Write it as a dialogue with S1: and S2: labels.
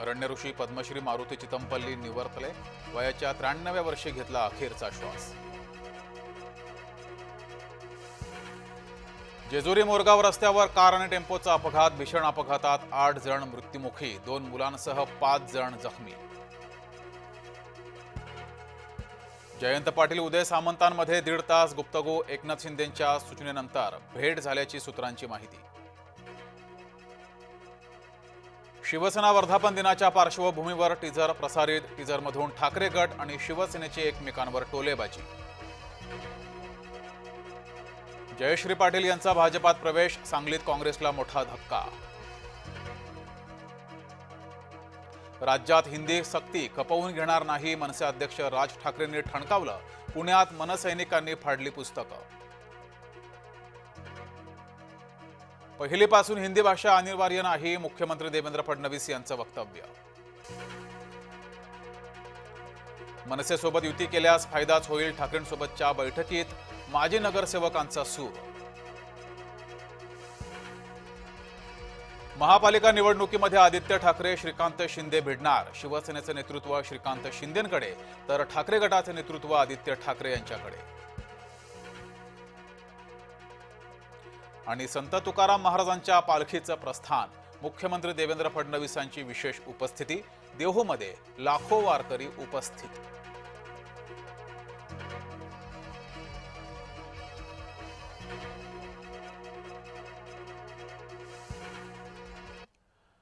S1: अरण्यऋषी पद्मश्री मारुती चितंपल्ली निवर्तले. वयाच्या त्र्याण्णव्या वर्षी घेतला अखेरचा श्वास. जेजुरी मोरगाव रस्त्यावर कार आणि टेम्पोचा अपघात भीषण अपघातात आठ जण मृत्युमुखी दोन मुलांसह पाच जण जखमी. जयंत पाटील उदय सामंतांमध्ये दीड तास गुप्तगो एकनाथ शिंदेंच्या सूचनेनंतर भेट झाल्याची सूत्रांची माहिती. शिवसेना वर्धापन दिनाच्या पार्श्वभूमीवर टीझर प्रसारित. टीझरमधून ठाकरे गट आणि शिवसेनेची एकमेकांवर टोलेबाजी. जयश्री पाटील यांचा भाजपात प्रवेश सांगलीत काँग्रेसला मोठा धक्का. राज्यात हिंदी सक्ती खपवून घेणार नाही मनसे अध्यक्ष राज ठाकरेंनी ठणकावलं. पुण्यात मनसैनिकांनी फाडली पुस्तकं. पहिलीपासून हिंदी भाषा अनिवार्य नाही मुख्यमंत्री देवेंद्र फडणवीस यांचं वक्तव्य. मनसेसोबत युती केल्यास फायदाच होईल ठाकरेंसोबतच्या बैठकीत माजी नगरसेवकांचा सूर. महापालिका निवडणुकीमध्ये आदित्य ठाकरे श्रीकांत शिंदे भिडणार. शिवसेनेचं नेतृत्व श्रीकांत शिंदेंकडे तर ठाकरे गटाचे नेतृत्व आदित्य ठाकरे यांच्याकडे. आणि संत तुकाराम महाराजांच्या पालखीचं प्रस्थान. मुख्यमंत्री देवेंद्र फडणवीसांची विशेष उपस्थिती. देहूमध्ये लाखो वारकरी उपस्थित.